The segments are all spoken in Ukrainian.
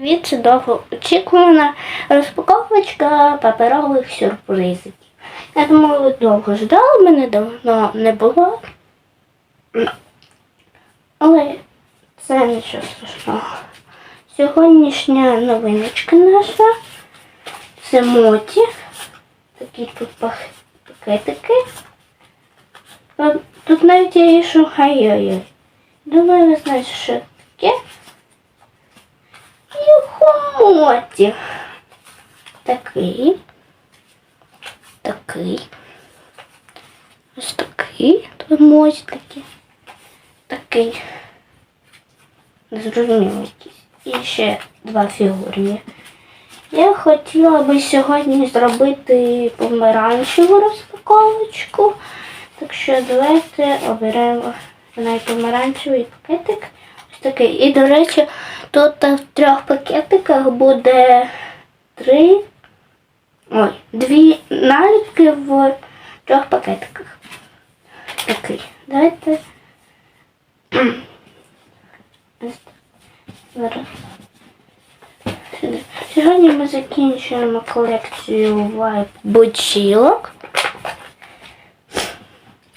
Від це очікувана розпаковочка паперових сюрпризиків. Я думаю, довго ждали, мене давно не було. Але це нічого страшного. Сьогоднішня новиночка наша це моті. Такі тут пакетики. Тут навіть є що ай-яй-яй. Думаю, ви знаєте, що це таке. Юхомоті. Такий. Такий. Ось такий. Тут мотики. Такий. Незрозуміло якийсь. І ще два фігури. Я хотіла би сьогодні зробити помаранчеву розпаковочку. Так що давайте оберемо найпомаранчевий пакетик. Такий. І, до речі, тут в трьох пакетиках буде три. Ой, дві наліпки в трьох пакетиках. Такий. Давайте. Зараз. Сьогодні ми закінчуємо колекцію вайп бочілок.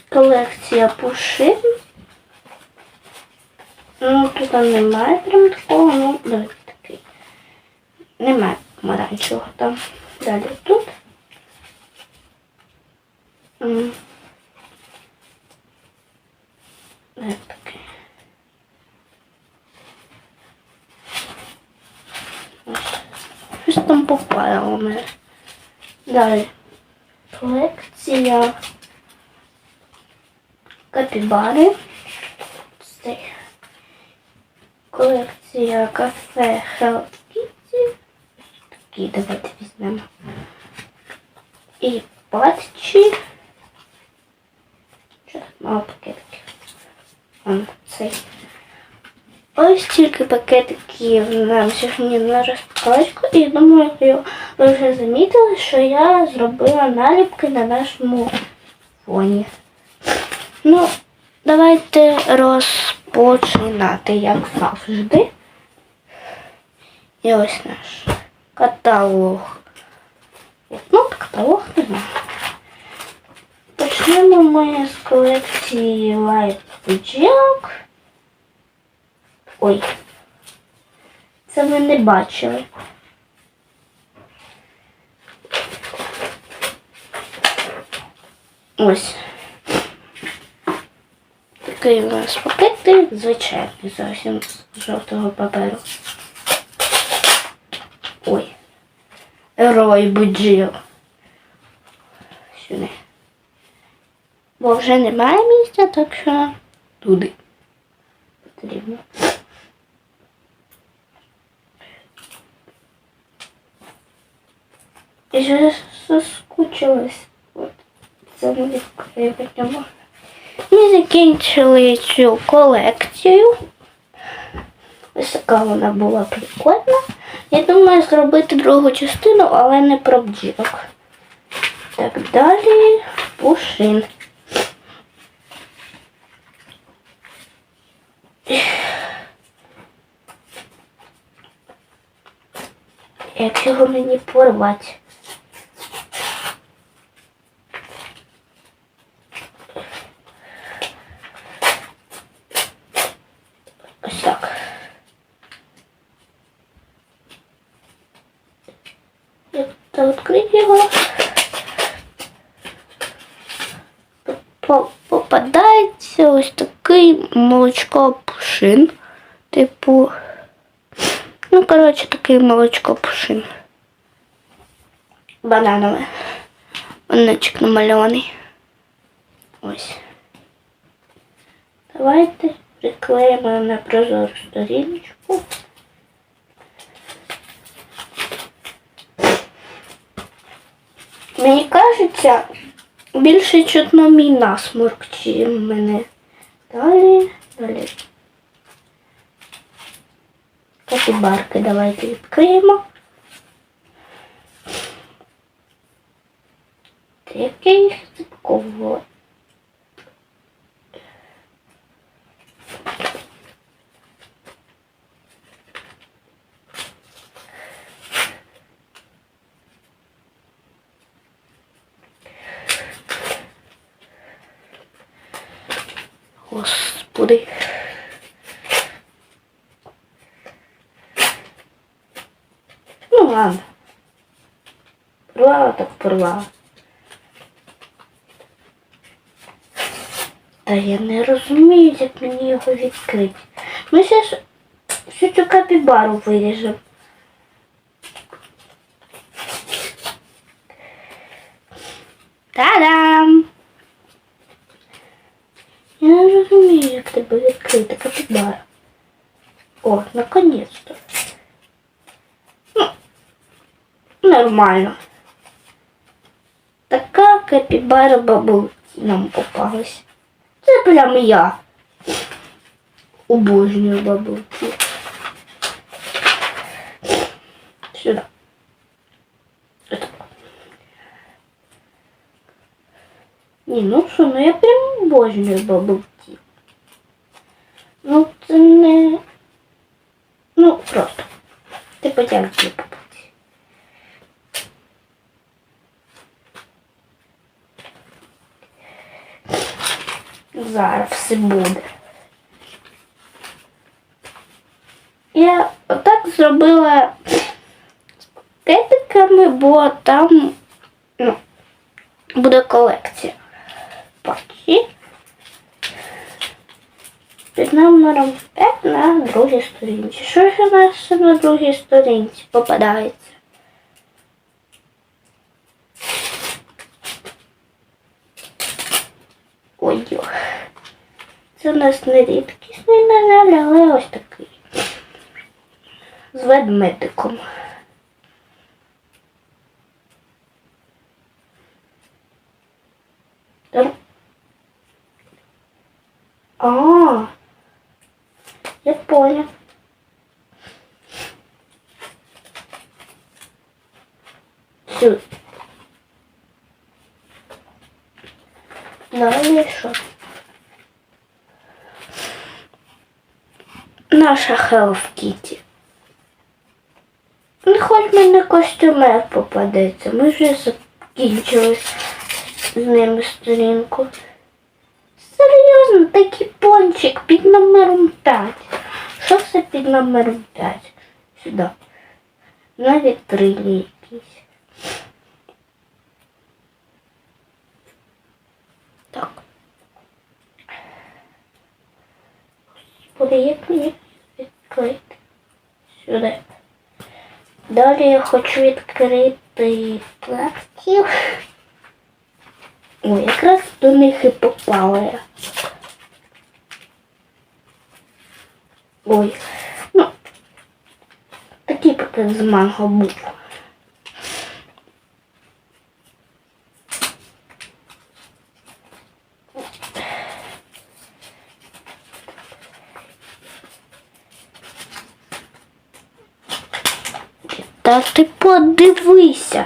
Колекція пушин. Ну, тут немає прям такого, ну, давайте такий. Немає помаранчевого там. Далі тут. Щось там попало у мене. Далі. Колекція капібари. Це колекція кафе Hello Kitty. Такі давайте візьмемо. І патчі. Що тут мало пакетиків? Вон цей. Ось тільки пакетиків нам сьогодні на розпаковочку. І думаю, ви вже замітили, що я зробила наліпки на нашому фоні. Ну, давайте розпочинати, як завжди. І ось наш каталог. Ну, каталог не знаю. Почнемо ми з колекції Light Jack. Ой. Це ви не бачили. Ось. Такий у нас пакетик, звичайний, зовсім жовтого паперу. Ой. Рой буджіл. Сюди. Бо вже немає місця, так що туди потрібно. Я вже соскучилась. От це ми відкриємо. Ми закінчили цю колекцію. Ось така вона була прикольна. Я думаю зробити другу частину, але не про бджілок. Так, далі пушин. Як його мені порвати? Попадається ось такий молочко пушин. Типу. Ну, коротше, такий молочко пушин. Бананове. Онечик намальований. Ось. Давайте приклеїмо на прозору сторіночку. Мені кажеться, більше чутно мій насморк, чим мене. Далі, далі. Капібарки давайте відкриємо. Який ципково. Господи. Ну ладно. Порвала так порвала. Та я не розумію, як мені його відкрити. Ми ж всю цю капібару виріжемо. Та-дам! розумію, як тебе відкрити капібара. О, наконец-то. Ну, нормально. Така капібара бабулки нам попалась. Це прям я. Обожнюю бабулки. Сюда. Это. Ні, ну що, ну я прям обожнюю бабулки. Не. Ну, просто. Ти потягнеш бабулки. Зараз все буде. Я отак зробила з пакетиками, бо там ну, буде колекція. Під номером 5 на другій сторінці. Що ж у нас на другій сторінці попадається? Ой. Це у нас не рідкісний, на жаль, але ось такий. З ведмедиком. Там- А, я понял. Сюда. Далі що? Наша Hello Kitty. Ну, хоч мені костюмер попадеться. Ми вже закінчили з ними сторінку. Серйозно, такий пончик під номером 5. Що це під номером 5? Сюди. На вітрині якісь. Так. Як мені відкрити? Сюди. Далі я хочу відкрити пластів. Ой, якраз до них і попала я. Ой, ну, такий пакет з манго був. Та ти подивися.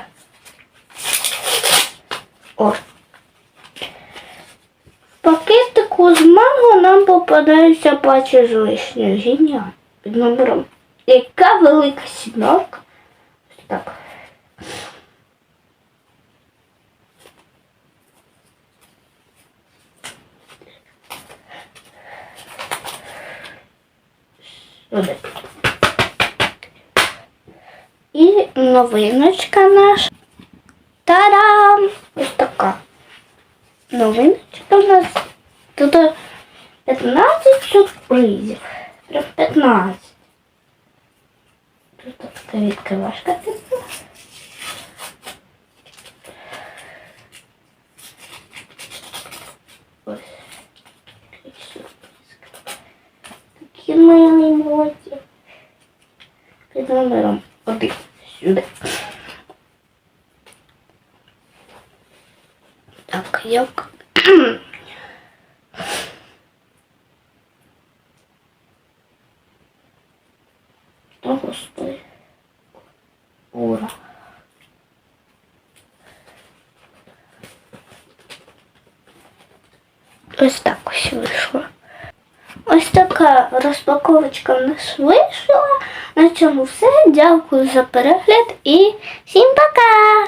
О. В пакетику з манго нам попадається пача з вишнею. Геніально. Під номером. Яка велика сімерка. Ось Так. Сюди. І новиночка наша. Та-дам! Ось така. Новиночка в нас. Тут 15 сюрпризів. Прям 15. Тут така відкривашка типу. Ось. Такі милі моті. Під номером один. Сюди. Так, як. О, Господи. Ура. Ось так ось вийшло. Ось така розпаковочка в нас вийшла. На цьому все. Дякую за перегляд і всім пока!